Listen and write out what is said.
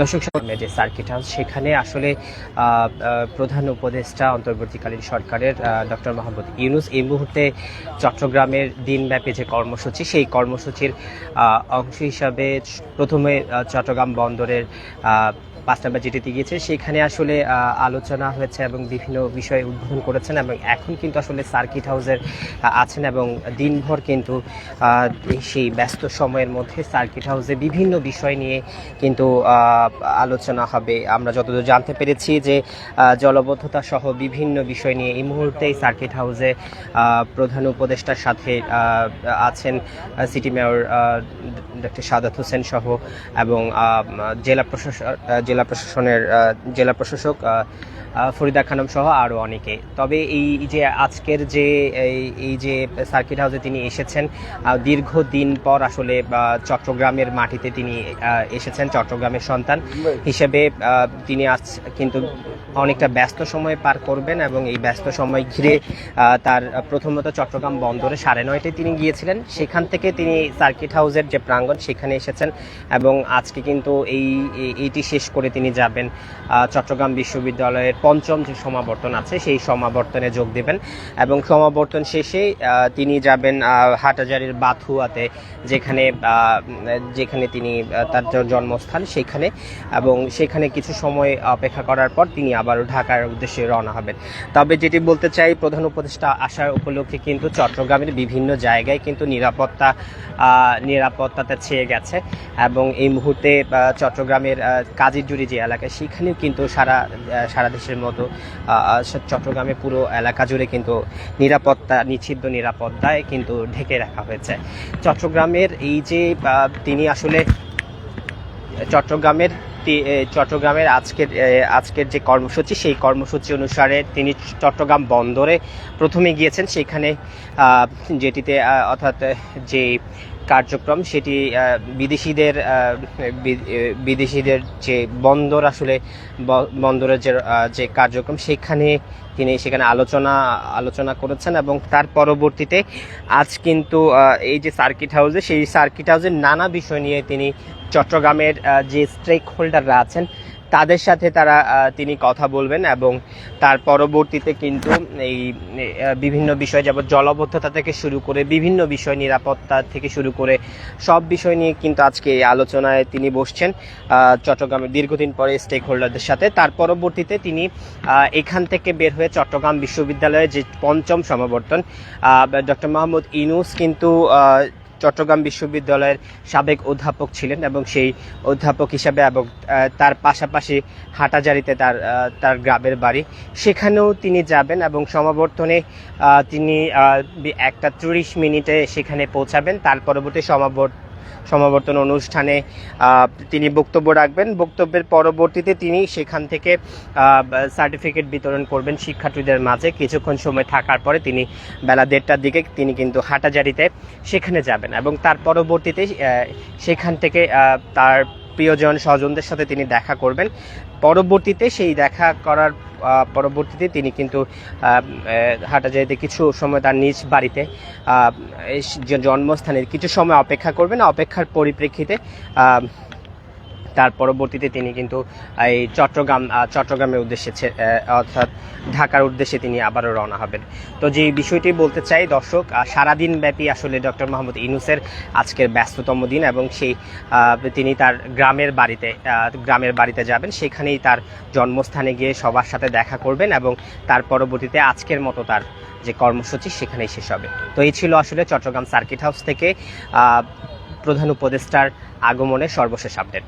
দর্শক যে circuit house, সেখানে আসলে প্রধান উপদেষ্টা অন্তর্বর্তীকালীন সরকারের ডক্টর মোহাম্মদ ইউনুস এই মুহূর্তে চট্টগ্রামের দিনব্যাপী যে কর্মসূচি, সেই কর্মসূচির অংশ হিসাবে প্রথমে চট্টগ্রাম বন্দরের পাঁচ নাম্বার যেটিতে গিয়েছে, সেখানে আসলে আলোচনা হয়েছে এবং বিভিন্ন বিষয়ে উদ্বোধন করেছেন এবং এখন কিন্তু আসলে সার্কিট হাউসের আছেন এবং দিনভর কিন্তু সেই ব্যস্ত সময়ের মধ্যে সার্কিট হাউসে বিভিন্ন বিষয় নিয়ে কিন্তু আলোচনা হবে। আমরা যতদূর জানতে পেরেছি যে জলবদ্ধতা সহ বিভিন্ন বিষয় নিয়ে এই মুহূর্তে এই সার্কিট হাউসে প্রধান উপদেষ্টার সাথে আছেন city mayor doctor Sadat Hossain সহ এবং জেলা প্রশাসক জেলা প্রশাসনের জেলা প্রশাসক ফরিদা খানম সহ আরও অনেকে। তবে এই যে আজকের যে এই- যে সার্কিট হাউসে তিনি এসেছেন আহ, দীর্ঘদিন পর আসলে চট্টগ্রামের মাটিতে তিনি এসেছেন চট্টগ্রামের সন্তান হিসেবে তিনি আজ কিন্তু অনেকটা ব্যস্ত সময় পার করবেন এবং এই ব্যস্ত সময় ঘিরে তার প্রথমত চট্টগ্রাম বন্দরে সাড়ে নয়টায় তিনি গিয়েছিলেন। সেখান থেকে তিনি সার্কিট হাউসের যে প্রাঙ্গণ সেখানে এসেছেন এবং আজকে কিন্তু এই এই- এইটি শেষ করে তিনি যাবেন চট্টগ্রাম বিশ্ববিদ্যালয়ের পঞ্চম যে সমাবর্তন আছে সেই সমাবর্তনে যোগ দেবেন। এবং সমাবর্তন শেষে তিনি যাবেন আহ, হাটহাজারির বাথুয়াতে যেখানে যেখানে তিনি তার জন্মস্থান সেখানে। এবং সেখানে কিছু সময় অপেক্ষা করার পর তিনি আবারও ঢাকার উদ্দেশ্যে রওনা হবেন। তবে যেটি বলতে চাই প্রধান উপদেষ্টা আসার উপলক্ষে কিন্তু চট্টগ্রামের বিভিন্ন জায়গায় কিন্তু নিরাপত্তা নিরাপত্তাতে ছেয়ে গেছে। এবং এই মুহূর্তে চট্টগ্রামের আহ, কাজিরজুড়ি যে এলাকা, সেখানেও কিন্তু সারা সারা দেশের মতো চট্টগ্রামে পুরো এলাকা জুড়ে কিন্তু নিরাপত্তা নিচ্ছিদ্র নিরাপত্তায় কিন্তু ঢেকে রাখা হয়েছে। চট্টগ্রামের এই যে তিনি আসলে চট্টগ্রামের চট্টগ্রামের আজকের আজকের যে কর্মসূচি, সেই কর্মসূচি অনুসারে তিনি চট্টগ্রাম বন্দরে প্রথমে গিয়েছেন। সেখানে যেটিতে অর্থাৎ, যে কার্যক্রম, সেটি বিদেশিদের বিদেশিদের যে বন্দর আসলে বন্দরের যে যে কার্যক্রম, সেখানে তিনি সেখানে আলোচনা আলোচনা করেছেন এবং তার পরবর্তীতে আজ কিন্তু এই যে সার্কিট হাউসে, সেই সার্কিট হাউসের নানা বিষয় নিয়ে তিনি চট্টগ্রামের যে স্টেক হোল্ডাররা আছেন তাদের সাথে তারা তিনি কথা বলবেন এবং তার পরবর্তীতে কিন্তু এই বিভিন্ন বিষয় যেমন জলবদ্ধতা থেকে শুরু করে বিভিন্ন বিষয় নিরাপত্তা থেকে শুরু করে সব বিষয় নিয়ে কিন্তু আজকে এই আলোচনায় তিনি বসছেন আহ, চট্টগ্রামের দীর্ঘদিন পরে স্টেক হোল্ডারদের সাথে। তার পরবর্তীতে তিনি এখান থেকে বের হয়ে চট্টগ্রাম বিশ্ববিদ্যালয়ের যে পঞ্চম সমাবর্তন ডক্টর মোহাম্মদ ইনুস কিন্তু চট্টগ্রাম বিশ্ববিদ্যালয়ের সাবেক অধ্যাপক ছিলেন এবং সেই অধ্যাপক হিসাবে এবং তার পাশাপাশি হাটাজারিতে তার তার গ্রামের বাড়ি। সেখানেও তিনি যাবেন এবং সমাবর্তনে তিনি একটা ত্রিশ মিনিটে সেখানে পৌঁছাবেন। তার পরবর্তী সমাবর্তন সমাবর্তন অনুষ্ঠানে তিনি বক্তব্য রাখবেন। বক্তব্যের পরবর্তীতে তিনি সেখান থেকে সার্টিফিকেট বিতরণ করবেন শিক্ষার্থীদের মাঝে। কিছুক্ষণ সময় থাকার পরে তিনি বেলা দেড়টার দিকে তিনি কিন্তু হাটাজারিতে সেখানে যাবেন এবং তার পরবর্তীতে সেখান থেকে তার প্রিয়জন স্বজনদের সাথে তিনি দেখা করবেন। পরবর্তীতে সেই দেখা করার পরবর্তীতে তিনি কিন্তু হাটাজারিতে কিছু সময় তার নিজ বাড়িতে আহ, এই যে জন্মস্থানে কিছু সময় অপেক্ষা করবেন। অপেক্ষার পরিপ্রেক্ষিতে তার পরবর্তীতে তিনি কিন্তু এই চট্টগ্রাম চট্টগ্রামের উদ্দেশ্যে অর্থাৎ ঢাকার উদ্দেশ্যে তিনি আবারও রওনা হবেন। তো যে বিষয়টি বলতে চাই, দর্শক সারাদিন ব্যাপী আসলে ডক্টর মোহাম্মদ ইনুসের আজকের ব্যস্ততম দিন এবং সেই তিনি তার গ্রামের বাড়িতে গ্রামের বাড়িতে যাবেন। সেখানেই তার জন্মস্থানে গিয়ে সবার সাথে দেখা করবেন এবং তার পরবর্তীতে আজকের মতো তার যে কর্মসূচি, সেখানেই শেষ হবে। তো এই ছিল আসলে চট্টগ্রাম সার্কিট হাউস থেকে প্রধান উপদেষ্টার আগমনের সর্বশেষ আপডেট।